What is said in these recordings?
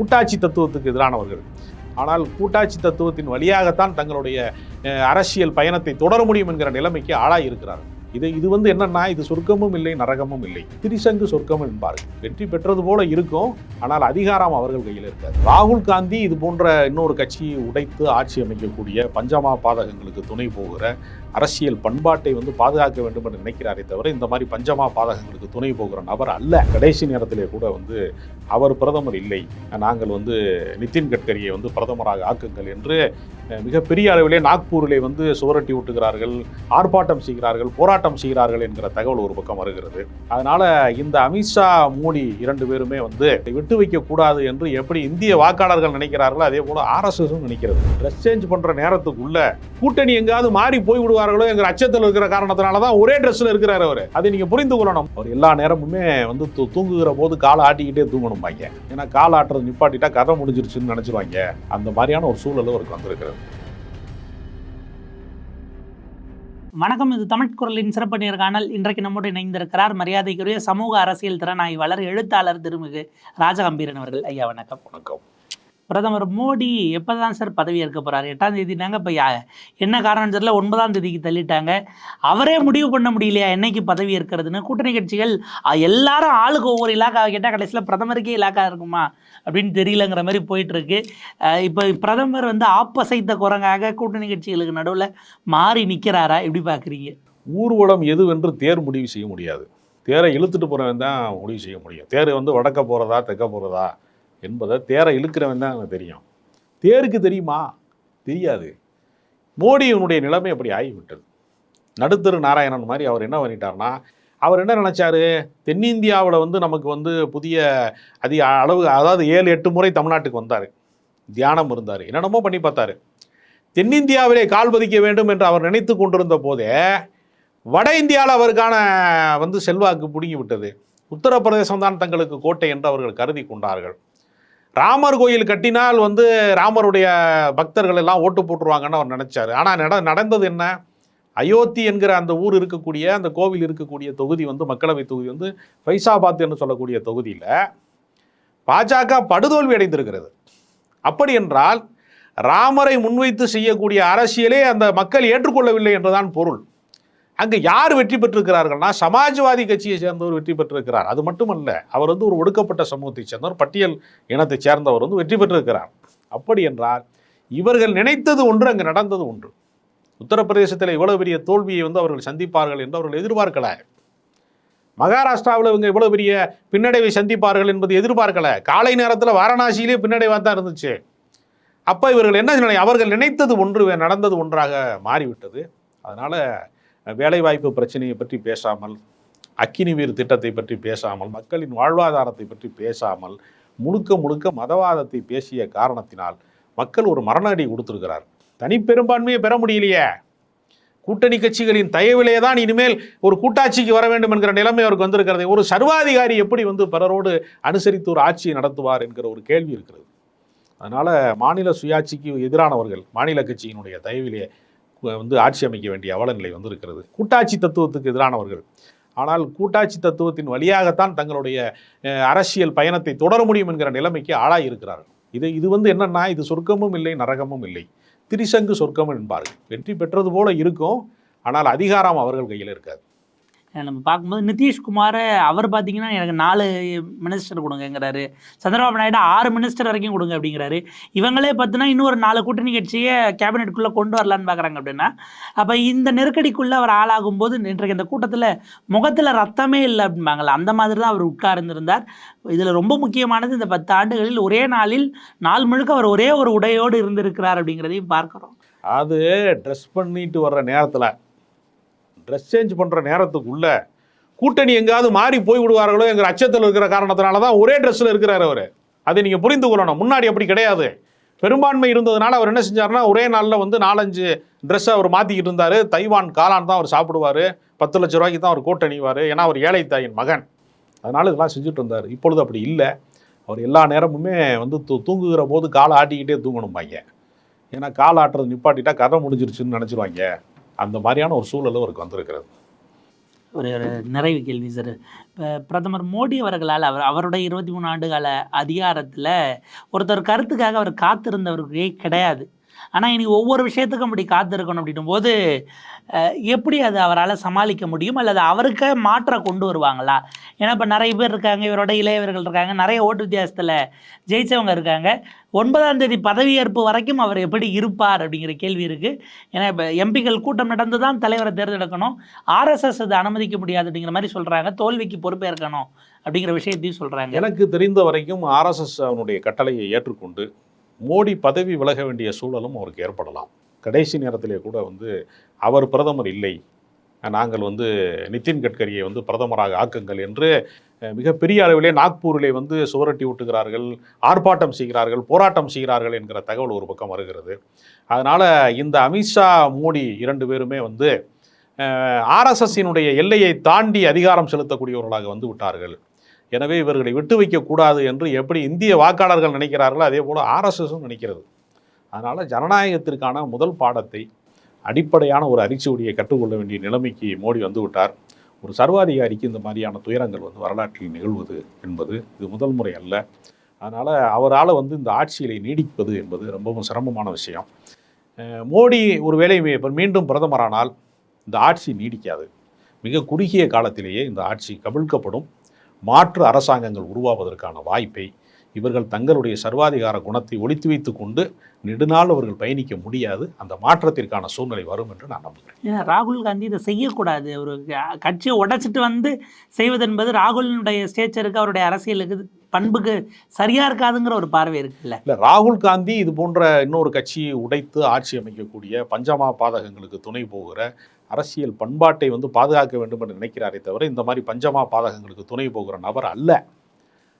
கூட்டாட்சி தத்துவத்துக்கு எதிரானவர்கள். ஆனால் கூட்டாட்சி தத்துவத்தின் வழியாகத்தான் தங்களுடைய அரசியல் பயணத்தை தொடர முடியும் என்கிற நிலைமைக்கு ஆளாகி இருக்கிறார்கள் இது இது வந்து என்னன்னா இது சொர்க்கமும் இல்லை நரகமும் இல்லை. திரிசங்கு சொர்க்கம் என்பார்கள். வெற்றி பெற்றது போல இருக்கும் ஆனால் அதிகாரம் அவர்கள் கையில் இருக்காது. ராகுல் காந்தி இது போன்ற இன்னொரு கட்சியை உடைத்து ஆட்சி அமைக்கக்கூடிய பஞ்சமா பாதகங்களுக்கு துணை போகிற அரசியல் பண்பாட்டை வந்து பாதுகாக்க வேண்டும் என்று நினைக்கிறாரே தவிர இந்த மாதிரி பஞ்சமா பாதகங்களுக்கு துணை போகிற நபர் அல்ல. கடைசி நேரத்திலே கூட வந்து அவர் பிரதமர் இல்லை. நாங்கள் வந்து நிதின் கட்கரியை வந்து பிரதமராக ஆக்குங்கள் என்று மிகப்பெரிய அளவிலே நாக்பூரிலே வந்து சுவரட்டி விட்டுகிறார்கள் ஆர்ப்பாட்டம் செய்கிறார்கள் போராட்டம் செய்கிறார்கள் என்கிற தகவல் ஒரு பக்கம் வருகிறது. அதனால இந்த அமித்ஷா மோடி இரண்டு பேருமே வந்து விட்டு வைக்க கூடாது என்று எப்படி இந்திய வாக்காளர்கள் நினைக்கிறார்களோ அதே போல ஆர்எஸ்எஸும் நினைக்கிறது. ட்ரெஸ் சேஞ்ச் பண்ற நேரத்துக்குள்ள கூட்டணி எங்காவது மாறி போய் விடுவார்களோ என்கிற அச்சத்தில் இருக்கிற காரணத்தினால தான் ஒரே ட்ரெஸ்ல இருக்கிறார் அவர். அதை நீங்க புரிந்து கொள்ளணும். அவர் எல்லா நேரமுமே வந்து தூங்குகிற போது காலை ஆட்டிக்கிட்டே தூங்கணும் பாங்க ஏன்னா கால் ஆட்டுறது நிப்பாட்டிட்டா கதை முடிஞ்சிருச்சுன்னு நினைச்சிருவாங்க. அந்த மாதிரியான ஒரு சூழல் அவருக்கு வந்திருக்கிறது. வணக்கம் இது தமிழ் குரலின் சிறப்பு நேர்காணல் இன்றைக்கு நம்மோடு இணைந்திருக்கிறார் மரியாதைக்குரிய சமூக அரசியல் திறனாய்வாளர் எழுத்தாளர் திருமிகு ராஜகம்பீரன் அவர்கள். ஐயா வணக்கம். வணக்கம். பிரதமர் மோடி எப்போ தான் சார் பதவி ஏற்க போறாரு? எட்டாம் தேதினாங்க இப்போ என்ன காரணம் தெரியல ஒன்பதாம் தேதிக்கு தள்ளிட்டாங்க. அவரே முடிவு பண்ண முடியலையா? என்னைக்கு பதவி ஏற்கிறதுன்னு? கூட்டணி கட்சிகள் எல்லாரும் ஆளுக்கு ஒவ்வொரு இலாக்கா கேட்டால் கடைசியில் பிரதமருக்கே இலாக்கா இருக்குமா? அப்படின்னு தெரியலங்கிற மாதிரி போயிட்டுருக்கு. இப்போ பிரதமர் வந்து ஆப்பசைத்த குரங்காக கூட்டணி கட்சிகளுக்கு நடுவில் மாறி நிற்கிறாரா எப்படி பார்க்குறீங்க ஊர்வலம் எதுவென்று தேர் முடிவு செய்ய முடியாது. தேரை இழுத்துட்டு போகிறவன் தான் முடிவு செய்ய முடியும். தேர் வந்து வடக்க போகிறதா தெற்க போகிறதா என்பதை தேரை இழுக்கிறவன் தான் எனக்கு தெரியும். தேருக்கு தெரியுமா? தெரியாது. மோடியினுடைய நிலைமை அப்படி ஆகிவிட்டது. நடுத்தரு நாராயணன் மாதிரி அவர் என்ன பண்ணிட்டார்னா அவர் என்ன நினச்சாரு? தென்னிந்தியாவில் வந்து நமக்கு வந்து புதிய அதிக அளவு அதாவது ஏழு எட்டு முறை தமிழ்நாட்டுக்கு வந்தார். தியானம் இருந்தார். என்னென்னமோ பண்ணி பார்த்தாரு. தென்னிந்தியாவிலே கால் பதிக்க வேண்டும் என்று அவர் நினைத்து கொண்டிருந்த போதே வட இந்தியாவில் அவருக்கான வந்து செல்வாக்கு பிடுங்கி விட்டது உத்தரப்பிரதேசம் தான் தங்களுக்கு கோட்டை என்று அவர்கள் கருதி கொண்டார்கள். ராமர் கோயில் கட்டினால் வந்து ராமருடைய பக்தர்கள் எல்லாம் ஓட்டு போட்டுருவாங்கன்னு அவர் நினச்சாரு. ஆனால் நட நடந்தது என்ன? அயோத்தி என்கிற அந்த ஊர் இருக்கக்கூடிய அந்த கோவில் இருக்கக்கூடிய தொகுதி வந்து மக்களவை தொகுதி வந்து ஃபைசாபாத் என்று சொல்லக்கூடிய தொகுதியில் பாஜக படுதோல்வி அடைந்திருக்கிறது. அப்படி என்றால் ராமரை முன்வைத்து செய்யக்கூடிய அரசியலே அந்த மக்கள் ஏற்றுக்கொள்ளவில்லை என்றுதான் பொருள். அங்கு யார் வெற்றி பெற்றிருக்கிறார்கள்னா சமாஜ்வாதி கட்சியை சேர்ந்தவர் வெற்றி பெற்றிருக்கிறார். அது மட்டுமல்ல அவர் வந்து ஒரு ஒடுக்கப்பட்ட சமூகத்தை சேர்ந்தவர் பட்டியல் இனத்தை சேர்ந்தவர் வந்து வெற்றி பெற்றிருக்கிறார். அப்படி என்றால் இவர்கள் நினைத்தது ஒன்று அங்கு நடந்தது ஒன்று. உத்தரப்பிரதேசத்தில் இவ்வளவு பெரிய தோல்வியை வந்து அவர்கள் சந்திப்பார்கள் என்று அவர்கள் எதிர்பார்க்கல. மகாராஷ்டிராவில் இவங்க இவ்வளவு பெரிய பின்னடைவை சந்திப்பார்கள் என்பது எதிர்பார்க்கல. காலை நேரத்தில் வாரணாசியிலே பின்னடைவாக தான் இருந்துச்சு. அப்போ இவர்கள் என்ன அவர்கள் நினைத்தது ஒன்று நடந்தது ஒன்றாக மாறிவிட்டது. அதனால் வேலைவாய்ப்பு பிரச்சனையை பற்றி பேசாமல் அக்கினிவீர் திட்டத்தை பற்றி பேசாமல் மக்களின் வாழ்வாதாரத்தை பற்றி பேசாமல் முழுக்க முழுக்க மதவாதத்தை பேசிய காரணத்தினால் மக்கள் ஒரு மரண அடி கொடுத்துருக்கிறார். தனிப்பெரும்பான்மையை பெற முடியலையே. கூட்டணி கட்சிகளின் தயவிலே தான் இனிமேல் ஒரு கூட்டாட்சிக்கு வர வேண்டும் என்கிற நிலைமை அவருக்கு வந்திருக்கிறது. ஒரு சர்வாதிகாரி எப்படி வந்து பிறரோடு அனுசரித்து ஒரு ஆட்சியை நடத்துவார் என்கிற ஒரு கேள்வி இருக்கிறது. அதனால் மாநில சுயாட்சிக்கு எதிரானவர்கள் மாநில கட்சியினுடைய தயவிலே வந்து ஆட்சி அமைக்க வேண்டிய அவலநிலை வந்து இருக்கிறது கூட்டாட்சி தத்துவத்துக்கு எதிரானவர்கள். ஆனால் கூட்டாட்சி தத்துவத்தின் வழியாகத்தான் தங்களுடைய அரசியல் பயணத்தை தொடர முடியும் என்கிற நிலைமைக்கு ஆளாகி இருக்கிறார்கள் இது இது வந்து என்னன்னா இது சொர்க்கமும் இல்லை நரகமும் இல்லை. திரிசங்கு சொர்க்கம் என்பார்கள். வெற்றி பெற்றது போல இருக்கும் ஆனால் அதிகாரம் அவர்கள் கையில் இருக்காது. நம்ம பார்க்கும்போது நிதிஷ்குமார் அவர் பார்த்தீங்கன்னா எனக்கு நாலு மினிஸ்டர் கொடுங்கங்கிறாரு. சந்திரபாபு நாயுடு ஆறு மினிஸ்டர் வரைக்கும் கொடுங்க அப்படிங்கிறாரு. இவங்களே பார்த்தோன்னா இன்னும் ஒரு நாலு கூட்டணி கட்சியை கேபினெட்டுக்குள்ளே கொண்டு வரலான்னு பார்க்குறாங்க அப்படின்னா அப்போ இந்த நெருக்கடிக்குள்ளே அவர் ஆளாகும் போது இன்றைக்கு இந்த கூட்டத்தில் முகத்தில் ரத்தமே இல்லை அப்படிம்பாங்கல்ல. அந்த மாதிரி தான் அவர் உட்கார்ந்திருந்தார். இதில் ரொம்ப முக்கியமானது இந்த பத்து ஆண்டுகளில் ஒரே நாளில் நாள் முழுக்க அவர் ஒரே ஒரு உடையோடு இருந்திருக்கிறார் அப்படிங்கிறதையும் பார்க்குறோம். அது ட்ரெஸ் பண்ணிட்டு வர்ற நேரத்தில் ட்ரெஸ் சேஞ்ச் பண்ணுற நேரத்துக்குள்ள கூட்டணி எங்காவது மாறி போய் விடுவார்களோ என்கிற அச்சத்தில் இருக்கிற காரணத்தினால தான் ஒரே ட்ரெஸ்ஸில் இருக்கிறார் அவர். அதை நீங்கள் புரிந்து கொள்ளணும். முன்னாடி அப்படி கிடையாது. பெரும்பான்மை இருந்ததுனால அவர் என்ன செஞ்சாருன்னா ஒரே நாளில் வந்து நாலஞ்சு ட்ரெஸ்ஸை அவர் மாற்றிக்கிட்டு இருந்தார். தைவான் காலான் தான் அவர் சாப்பிடுவார். பத்து லட்ச ரூபாய்க்கு தான் அவர் கோட் அணிவார். ஏன்னா அவர் ஏழை தாயின் மகன். அதனால் இதெல்லாம் செஞ்சுட்டு இருந்தார். இப்பொழுது அப்படி இல்லை. அவர் எல்லா நேரமுமே வந்து தூ தூங்குகிற போது காலை ஆட்டிக்கிட்டே தூங்கணும் பாங்க ஏன்னா கால் ஆட்டுறது நிப்பாட்டிட்டா கதை முடிஞ்சிருச்சுன்னு நினச்சிருவாங்க. அந்த மாதிரியான ஒரு சூழலும் அவருக்கு வந்திருக்கிறது. ஒரு ஒரு நிறைவு கேள்வி சார் இப்போ பிரதமர் மோடி அவர்களால் அவர் அவருடைய இருபத்தி மூணு ஆண்டுகால அதிகாரத்தில் ஒருத்தர் கருத்துக்காக அவர் காத்திருந்தவர்களே கிடையாது. ஆனால் இனி ஒவ்வொரு விஷயத்துக்கும் அப்படி காத்திருக்கணும் அப்படின்னும் போது எப்படி அது அவரால் சமாளிக்க முடியும்? அல்லது அவருக்கு மாற்ற கொண்டு வருவாங்களா? ஏன்னா இப்போ நிறைய பேர் இருக்காங்க இவரோட இளையவர்கள் இருக்காங்க நிறைய ஓட்டு வித்தியாசத்தில் ஜெயிச்சவங்க இருக்காங்க. ஒன்பதாம் தேதி பதவியேற்பு வரைக்கும் அவர் எப்படி இருப்பார் அப்படிங்கிற கேள்வி இருக்குது ஏன்னா இப்போ எம்பிக்கள் கூட்டம் நடந்து தான் தலைவரை தேர்ந்தெடுக்கணும். ஆர்எஸ்எஸ் அது அனுமதிக்க முடியாது அப்படிங்கிற மாதிரி சொல்கிறாங்க தோல்விக்கு பொறுப்பேற்கணும் அப்படிங்கிற விஷயத்தையும் சொல்கிறாங்க எனக்கு தெரிந்த வரைக்கும் ஆர்எஸ்எஸ் அவனுடைய கட்டளையை ஏற்றுக்கொண்டு மோடி பதவி விலக வேண்டிய சூழலும் அவருக்கு ஏற்படலாம். கடைசி நேரத்திலே கூட வந்து அவர் பிரதமர் இல்லை. நாங்கள் வந்து நிதின் கட்கரியை வந்து பிரதமராக ஆக்குங்கள் என்று மிகப்பெரிய அளவிலே நாக்பூரிலே வந்து சுவரட்டி ஊட்டுகிறார்கள் ஆர்ப்பாட்டம் செய்கிறார்கள் போராட்டம் செய்கிறார்கள் என்கிற தகவல் ஒரு பக்கம் வருகிறது. அதனால் இந்த அமித்ஷா மோடி இரண்டு பேருமே வந்து ஆர்எஸ்எஸ்ஸினுடைய எல்லையை தாண்டி அதிகாரம் செலுத்தக்கூடியவர்களாக வந்து விட்டார்கள். எனவே இவர்களை விட்டு வைக்கக்கூடாது என்று எப்படி இந்திய வாக்காளர்கள் நினைக்கிறார்களோ அதே போல் ஆர்எஸ்எஸும் நினைக்கிறது. அதனால் ஜனநாயகத்திற்கான முதல் பாடத்தை அடிப்படையான ஒரு அரிச்சுவடியை கற்றுக்கொள்ள வேண்டிய நிலைமைக்கு மோடி வந்துவிட்டார். ஒரு சர்வாதிகாரிக்கு இந்த மாதிரியான துயரங்கள் வந்து வரலாற்றில் நிகழ்வது என்பது இது முதல் முறை அல்ல. அதனால் அவரால் வந்து இந்த ஆட்சியிலை நீடிப்பது என்பது ரொம்பவும் சிரமமான விஷயம். மோடி ஒரு வேளை இப்போ மீண்டும் பிரதமரானால் இந்த ஆட்சி நீடிக்காது. மிக குறுகிய காலத்திலேயே இந்த ஆட்சி கவிழ்க்கப்படும். மாற்று அரசாங்கங்கள் உருவாவதற்கான வாய்ப்பை இவர்கள் தங்களுடைய சர்வாதிகார குணத்தை ஒழித்து வைத்து கொண்டு நெடுநாள் அவர்கள் பயணிக்க முடியாது. அந்த மாற்றத்திற்கான சூழ்நிலை வரும் என்று நான் நம்புகிறேன். ஏன்னா ராகுல் காந்தி இதை செய்யக்கூடாது. ஒரு கட்சியை உடைச்சிட்டு வந்து செய்வது என்பது ராகுலினுடைய ஸ்டேச்சருக்கு அவருடைய அரசியலுக்கு பண்புக்கு சரியா இருக்காதுங்கிற ஒரு பார்வை இருக்குல்ல? இல்லை ராகுல் காந்தி இது போன்ற இன்னொரு கட்சியை உடைத்து ஆட்சி அமைக்கக்கூடிய பஞ்சமா பாதகங்களுக்கு துணை போகிற அரசியல் பண்பாட்டை வந்து பாதுகாக்க வேண்டும் என்று நினைக்கிறாரே தவிர இந்த மாதிரி பஞ்சமா பாதகங்களுக்கு துணை போகிற நபர் அல்ல.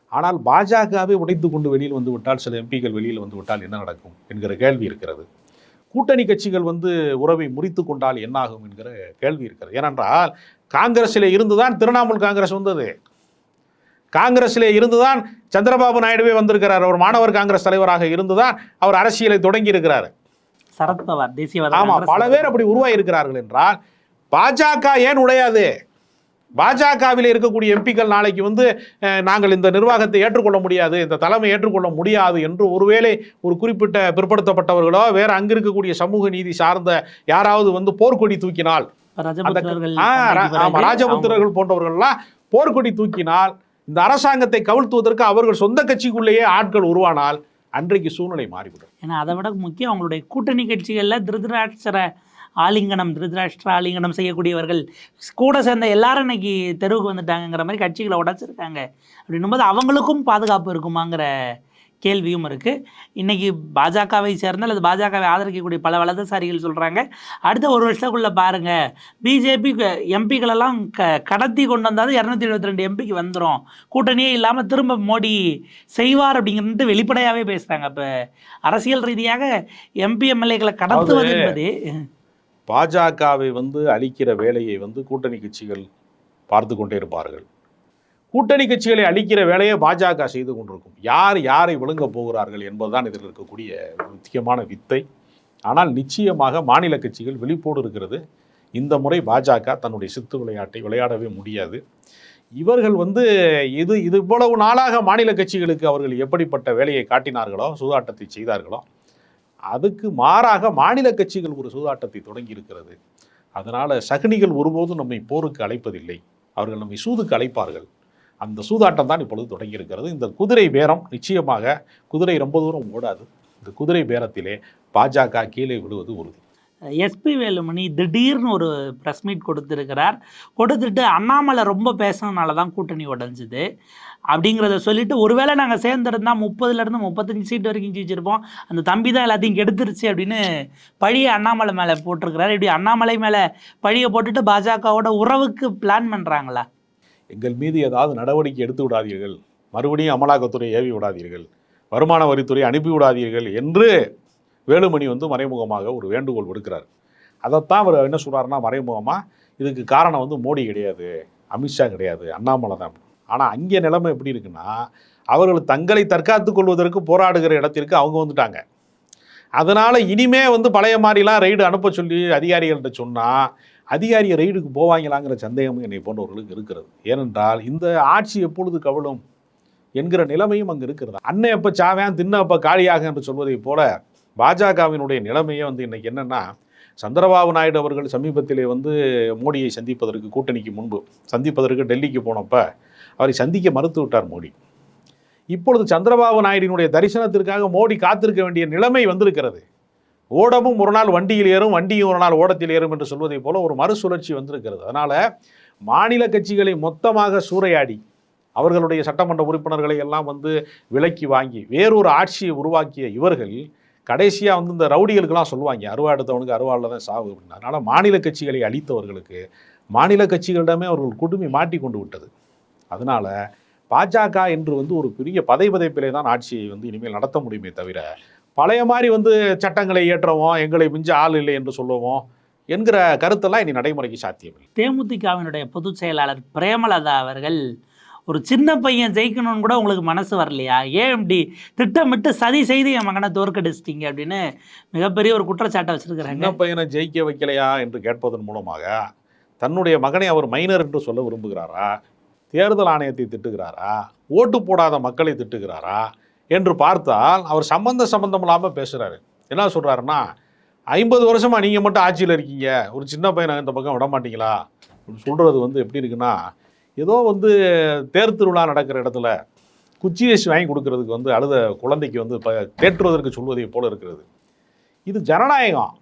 ஆனால் பாஜகவே உடைத்து கொண்டு வெளியில் வந்து விட்டால் சில எம்பிக்கள் வெளியில் வந்து விட்டால் என்ன நடக்கும் என்கிற கேள்வி இருக்கிறது. கூட்டணி கட்சிகள் வந்து உறவை முறித்து கொண்டால் என்னாகும் என்கிற கேள்வி இருக்கிறது. ஏனென்றால் காங்கிரஸிலே இருந்துதான் திரிணாமுல் காங்கிரஸ் வந்தது. காங்கிரஸிலே இருந்துதான் சந்திரபாபு நாயுடுவே வந்திருக்கிறார். அவர் மாணவர் காங்கிரஸ் தலைவராக இருந்துதான் அவர் அரசியலை தொடங்கி இருக்கிறார். சரத்பவார் தேசியவாத ஆமா பல பேர் அப்படி உருவாகி இருக்கிறார்கள் என்றால் பாஜக ஏன் உடையாது? பாஜகவில் இருக்கக்கூடிய எம்பிக்கள் நாளைக்கு வந்து நாங்கள் இந்த நிர்வாகத்தை ஏற்றுக்கொள்ள முடியாது இந்த தலைமை ஏற்றுக்கொள்ள முடியாது என்று ஒருவேளை ஒரு குறிப்பிட்ட பிற்படுத்தப்பட்டவர்களோ வேற அங்க இருக்கக்கூடிய சமூக நீதி சார்ந்த யாராவது வந்து போர்க்கொடி தூக்கினால் ராஜபுத்திரர்கள் போன்றவர்கள்லாம் போர்க்கொடி தூக்கினால் இந்த அரசாங்கத்தை கவிழ்த்துவதற்கு அவர்கள் சொந்த கட்சிக்குள்ளேயே ஆட்கள் உருவானால் அன்றைக்கு சூழ்நிலை மாறிவிடும். ஏன்னா அதை விட முக்கியம் அவங்களுடைய கூட்டணி கட்சிகளில் திருதராஷ்டிர ஆலிங்கனம் திருதராஷ்டிர ஆலிங்கனம் செய்யக்கூடியவர்கள் கூட சேர்ந்த எல்லாரும் இன்னைக்கு தெருவுக்கு வந்துட்டாங்கங்கிற மாதிரி கட்சிகளை உடைச்சிருக்காங்க. அப்படின்னும் போது அவங்களுக்கும் பாதுகாப்பு இருக்குமாங்கிற கேள்வியும் இருக்குது இன்னைக்கு பாஜகவை சேர்ந்த அல்லது பாஜகவை ஆதரிக்கக்கூடிய பல வலதுசாரிகள் சொல்கிறாங்க அடுத்த ஒரு வருஷத்துக்குள்ளே பாருங்கள் பிஜேபி எம்பிக்களெல்லாம் க கடத்தி கொண்டு வந்தாலும் இரநூத்தி எழுபத்தி ரெண்டு எம்பிக்கு வந்துடும் கூட்டணியே இல்லாமல் திரும்ப மோடி செய்வார் அப்படிங்கிறது வெளிப்படையாகவே பேசுகிறாங்க அப்போ அரசியல் ரீதியாக எம்பி எம்எல்ஏக்களை கடத்துவது என்பது பாஜகவை வந்து அழிக்கிற வேலையை வந்து கூட்டணி கட்சிகள் பார்த்து கொண்டே இருப்பார்கள். கூட்டணி கட்சிகளை அழிக்கிற வேலையை பாஜக செய்து கொண்டிருக்கும். யார் யாரை விழுங்க போகிறார்கள் என்பதுதான் இதில் இருக்கக்கூடிய முக்கியமான வித்தை. ஆனால் நிச்சயமாக மாநில கட்சிகள் விழிப்போடு இருக்கிறது. இந்த முறை பாஜக தன்னுடைய சித்து விளையாட்டை விளையாடவே முடியாது. இவர்கள் வந்து இது இது இவ்வளவு நாளாக மாநில கட்சிகளுக்கு அவர்கள் எப்படிப்பட்ட வேலையை காட்டினார்களோ சூதாட்டத்தை செய்தார்களோ அதுக்கு மாறாக மாநில கட்சிகள் ஒரு சூதாட்டத்தை தொடங்கி இருக்கிறது அதனால் சகுனிகள் ஒருபோதும் நம்மை போருக்கு அழைப்பதில்லை. அவர்கள் நம்மை சூதுக்கு அழைப்பார்கள். அந்த சூதாட்டம் தான் இப்பொழுது தொடங்கியிருக்கிறது. இந்த குதிரை பேரம் நிச்சயமாக குதிரை ரொம்ப தூரம் ஓடாது. இந்த குதிரை பேரத்திலே பாஜக கீழே விடுவது உறுதி. எஸ்பி வேலுமணி திடீர்னு ஒரு ப்ரெஸ் மீட் கொடுத்துருக்கிறார். கொடுத்துட்டு அண்ணாமலை ரொம்ப பேசுனதுனால தான் கூட்டணி உடஞ்சிது. அப்படிங்கிறத சொல்லிட்டு ஒருவேளை நாங்கள் சேர்ந்துருந்தால் முப்பதுலேருந்து முப்பத்தஞ்சு சீட் வரைக்கும் ஜெயிச்சிருப்போம். அந்த தம்பி தான் எல்லாத்தையும் கெடுத்துருச்சு அப்படின்னு பழியை அண்ணாமலை மேலே போட்டிருக்கிறார். இப்படி அண்ணாமலை மேலே பழியை போட்டுட்டு பாஜகவோட உறவுக்கு பிளான் பண்ணுறாங்களா எங்கள் மீது ஏதாவது நடவடிக்கை எடுத்து விடாதீர்கள். மறுபடியும் அமலாக்கத்துறை ஏவி விடாதீர்கள். வருமான வரித்துறை அனுப்பி விடாதீர்கள் என்று வேலுமணி வந்து மறைமுகமாக ஒரு வேண்டுகோள் விடுக்கிறார். அதைத்தான் அவர் என்ன சொல்கிறாருன்னா மறைமுகமாக இதுக்கு காரணம் வந்து மோடி கிடையாது அமித்ஷா கிடையாது அண்ணாமலை தான் ஆனால் அங்கே நிலைமை எப்படி இருக்குன்னா அவர்கள் தங்களை தற்காத்துக் கொள்வதற்கு போராடுகிற இடத்திற்கு அவங்க வந்துட்டாங்க. அதனால் இனிமே வந்து பழைய மாதிரிலாம் ரைடு அனுப்ப சொல்லி அதிகாரிகள்கிட்ட சொன்னால் அதிகாரிய ரெய்டுக்கு போவாங்களாங்கிற சந்தேகமும் என்னை போன்றவர்களுக்கு இருக்கிறது. ஏனென்றால் இந்த ஆட்சி எப்பொழுது கவிழும் என்கிற நிலைமையும் அங்கே இருக்கிறது. அண்ணன் எப்போ சாவேன் தின்ன அப்போ காலியாக என்று சொல்வதைப் போல பாஜகவினுடைய நிலைமையே வந்து இன்றைக்கி என்னென்னா சந்திரபாபு நாயுடு அவர்கள் சமீபத்திலே வந்து மோடியை சந்திப்பதற்கு கூட்டணிக்கு முன்பு சந்திப்பதற்கு டெல்லிக்கு போனப்போ அவரை சந்திக்க மறுத்து விட்டார் மோடி. இப்பொழுது சந்திரபாபு நாயுடினுடைய தரிசனத்திற்காக மோடி காத்திருக்க வேண்டிய நிலைமை வந்திருக்கிறது. ஓடமும் ஒரு நாள் வண்டியில் ஏறும் வண்டியும் ஒரு நாள் ஓடத்தில் ஏறும் என்று சொல்வதைப் போல ஒரு மறுசுழற்சி வந்திருக்கிறது. அதனால் மாநில கட்சிகளை மொத்தமாக சூறையாடி அவர்களுடைய சட்டமன்ற உறுப்பினர்களை எல்லாம் வந்து விலக்கி வாங்கி வேறொரு ஆட்சியை உருவாக்கிய இவர்கள் கடைசியாக வந்து இந்த ரவுடிகளுக்கெல்லாம் சொல்லுவாங்க அருவா எடுத்தவனுக்கு அருவாளில் தான் சாவு அப்படின்னு. அதனால் மாநில கட்சிகளை அழித்தவர்களுக்கு மாநில கட்சிகளிடமே அவர்கள் குடுமி மாட்டி கொண்டு விட்டது. அதனால் பாஜக என்று வந்து ஒரு பெரிய பதை பதைப்பிலே தான் ஆட்சியை வந்து இனிமேல் நடத்த முடியுமே தவிர பழைய மாதிரி வந்து சட்டங்களை இயற்றவும் எங்களை மிஞ்ச ஆள் இல்லை என்று சொல்லுவோம் என்கிற கருத்தெல்லாம் இனி நடைமுறைக்கு சாத்தியமில்லை. தேமுதிகவினுடைய பொதுச் செயலாளர் பிரேமலதா அவர்கள் ஒரு சின்ன பையன் ஜெயிக்கணும்னு கூட உங்களுக்கு மனசு வரலையா? ஏன் இப்படி திட்டமிட்டு சதி செய்து என் மகனை தோற்கடிச்சிட்டீங்க அப்படின்னு மிகப்பெரிய ஒரு குற்றச்சாட்டை வச்சிருக்கிறாங்க. சின்ன பையனை ஜெயிக்க வைக்கலையா என்று கேட்பதன் மூலமாக தன்னுடைய மகனை அவர் மைனர் என்று சொல்ல விரும்புகிறாரா? தேர்தல் ஆணையத்தை திட்டுகிறாரா? ஓட்டு போடாத மக்களை திட்டுகிறாரா? என்று பார்த்தால் அவர் சம்பந்த சம்பந்தம் இல்லாமல் பேசுகிறாரு என்ன சொல்கிறாருன்னா ஐம்பது வருஷமாக நீங்கள் மட்டும் ஆட்சியில் இருக்கீங்க. ஒரு சின்ன பையனை இந்த பக்கம் விட மாட்டீங்களா? சொல்கிறது வந்து எப்படி இருக்குன்னா ஏதோ வந்து தேர் திருவிழா நடக்கிற இடத்துல குச்சி வச்சு வாங்கி கொடுக்கறதுக்கு வந்து அழுத குழந்தைக்கு வந்து இப்போ தேற்றுவதற்கு சொல்வதை போல் இருக்கிறது. இது ஜனநாயகம்.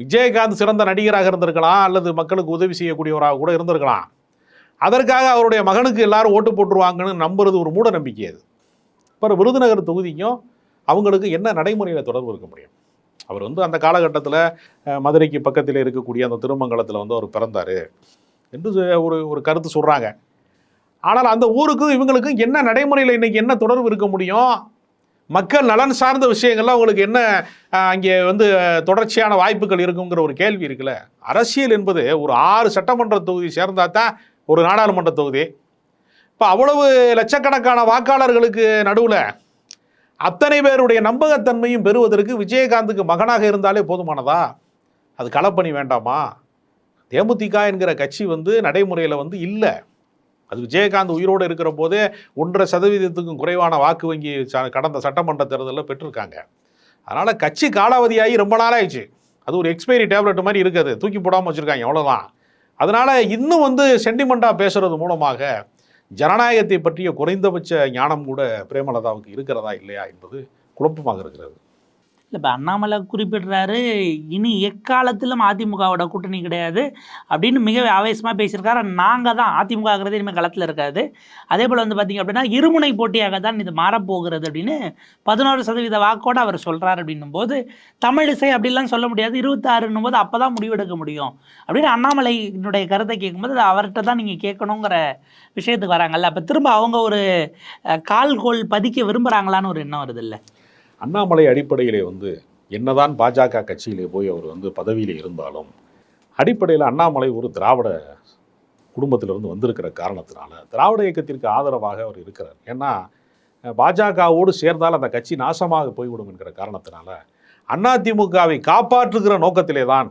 விஜயகாந்த் சிறந்த நடிகராக இருந்திருக்கலாம் அல்லது மக்களுக்கு உதவி செய்யக்கூடியவராக கூட இருந்திருக்கலாம். அதற்காக அவருடைய மகனுக்கு எல்லாரும் ஓட்டு போட்டுருவாங்கன்னு நம்புறது ஒரு மூட நம்பிக்கை அது. அப்புறம் விருதுநகர் தொகுதிக்கும் அவங்களுக்கு என்ன நடைமுறையில் தொடர்பு இருக்க முடியும்? அவர் வந்து அந்த காலகட்டத்தில் மதுரைக்கு பக்கத்தில் இருக்கக்கூடிய அந்த திருமங்கலத்தில் வந்து அவர் பிறந்தார் என்று சொ- ஒரு ஒரு கருத்து சொல்கிறாங்க ஆனால் அந்த ஊருக்கும் இவங்களுக்கும் என்ன நடைமுறையில் இன்றைக்கி என்ன தொடர்பு இருக்க முடியும்? மக்கள் நலன் சார்ந்த விஷயங்கள்லாம் அவங்களுக்கு என்ன அங்கே வந்து தொடர்ச்சியான வாய்ப்புகள் இருக்குங்கிற ஒரு கேள்வி இருக்குல்ல? அரசியல் என்பது ஒரு ஆறு சட்டமன்ற தொகுதி சேர்ந்தால் தான் ஒரு நாடாளுமன்ற தொகுதி. இப்போ அவ்வளவு லட்சக்கணக்கான வாக்காளர்களுக்கு நடுவில் அத்தனை பேருடைய நம்பகத்தன்மையும் பெறுவதற்கு விஜயகாந்துக்கு மகனாக இருந்தாலே போதுமானதா? அது களப்பணி வேண்டாமா? தேமுதிக என்கிற கட்சி வந்து நடைமுறையில் வந்து இல்லை. அது விஜயகாந்த் உயிரோடு இருக்கிற போதே ஒன்றரை சதவீதத்துக்கும் குறைவான வாக்கு வங்கி ச- கடந்த சட்டமன்ற தேர்தலில் பெற்றிருக்காங்க. அதனால் கட்சி காலாவதியாகி ரொம்ப நாளாயிடுச்சு. அது ஒரு எக்ஸ்பைரி டேப்லெட் மாதிரி இருக்குது. தூக்கி போடாமல் வச்சுருக்காங்க அவ்வளோதான் அதனால் இன்னும் வந்து சென்டிமெண்ட்டாக பேசுகிறது மூலமாக ஜனநாயகத்தை பற்றிய குறைந்தபட்ச ஞானம் கூட பிரேமலதாவுக்கு இருக்கிறதா இல்லையா என்பது குழப்பமாக இருக்கிறது. இல்லை இப்போ அண்ணாமலை குறிப்பிடுறாரு இனி எக்காலத்திலும் அதிமுகவோட கூட்டணி கிடையாது அப்படின்னு மிக ஆவேசமாக பேசியிருக்காரு. நாங்கள் தான் அதிமுகங்கிறது இனிமேல் களத்தில் இருக்காது. அதே போல் வந்து பார்த்தீங்க அப்படின்னா இருமுனை போட்டியாக தான் இது மாறப்போகிறது அப்படின்னு பதினோரு சதவீத வாக்கோட அவர் சொல்கிறார் அப்படின்னும் போது தமிழிசை அப்படிலாம் சொல்ல முடியாது. இருபத்தாறுன்னும் போது அப்போ தான் முடிவெடுக்க முடியும். அப்படின்னு அண்ணாமலையினுடைய கருத்தை கேட்கும்போது அது அவர்கிட்ட தான் நீங்கள் கேட்கணுங்கிற விஷயத்துக்கு வராங்கல்ல. அப்போ திரும்ப அவங்க ஒரு அஹ், கால்கோல் பதிக்க விரும்புகிறாங்களான்னு ஒரு எண்ணம் வருது இல்லை? அண்ணாமலை அடிப்படையிலே வந்து என்னதான் பாஜக கட்சியிலே போய் அவர் வந்து பதவியில் இருந்தாலும் அடிப்படையில் அண்ணாமலை ஒரு திராவிட குடும்பத்திலிருந்து வந்திருக்கிற காரணத்தினால திராவிட இயக்கத்திற்கு ஆதரவாக அவர் இருக்கிறார். ஏன்னா பாஜகவோடு சேர்ந்தால் அந்த கட்சி நாசமாக போய்விடும் என்கிற காரணத்தினால அதிமுகவை காப்பாற்றுகிற நோக்கத்திலே தான்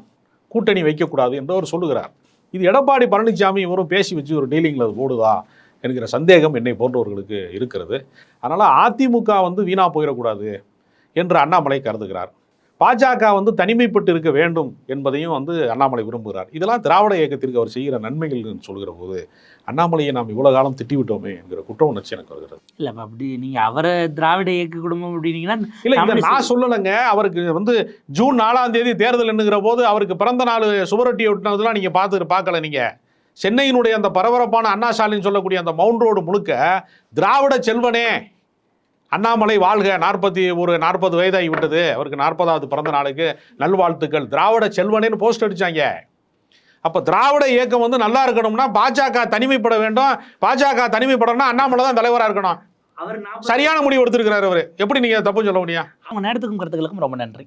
கூட்டணி வைக்கக்கூடாது என்று அவர் சொல்லுகிறார். இது எடப்பாடி பழனிசாமி இவரும் பேசி வச்சு ஒரு டீலிங்கில் அது போடுதா என்கிற சந்தேகம் என்னை போன்றவர்களுக்கு இருக்கிறது. அதனால் அதிமுக வந்து வீணாக போயிடக்கூடாது. என்று அண்ணாமலை கருதுகிறார். பாஜக வந்து தனிமைப்பட்டு இருக்க வேண்டும் என்பதையும் வந்து அண்ணாமலை விரும்புகிறார். இதெல்லாம் திராவிட இயக்கத்திற்கு அவர் செய்கிற நன்மைகள் சொல்கிற போது அண்ணாமலையை நாம் இவ்வளவு காலம் திட்டிவிட்டோமே என்கிற குற்ற உணர்ச்சி எனக்கு வருகிறது. இல்லை அப்ப அப்படி நீங்கள் அவரை திராவிட இயக்க குடும்பம் அப்படின்னீங்கன்னா இல்லை இதை நான் சொல்லலைங்க. அவருக்கு வந்து ஜூன் நாலாம் தேதி தேர்தல் எண்ணுகிற போது அவருக்கு பிறந்த நாள் சுவரொட்டி ஒட்டினதெல்லாம் நீங்கள் பார்த்து பார்க்கல நீங்கள் சென்னையினுடைய அந்த பரபரப்பான அண்ணா ஸ்டாலின் சொல்லக்கூடிய அந்த மவுண்ட் ரோடு முழுக்க திராவிட செல்வனே அண்ணாமலை வாழ்க. நாற்பத்தி ஒரு நாற்பது வயதாகி விட்டது. அவருக்கு நாற்பதாவது பிறந்த நாளுக்கு நல்வாழ்த்துக்கள். திராவிட செல்வனேன்னு போஸ்ட் அடிச்சாங்க. அப்போ திராவிட இயக்கம் வந்து நல்லா இருக்கணும்னா பாஜக தனிமைப்பட வேண்டும். பாஜக தனிமைப்படணும்னா அண்ணாமலை தான் தலைவராக இருக்கணும். அவர் சரியான முடிவு எடுத்திருக்கிறார் அவர். எப்படி நீங்கள் தப்பு சொல்ல முடியும்? அவங்க நேரத்துக்கும் கருத்துக்களுக்கும் ரொம்ப நன்றி.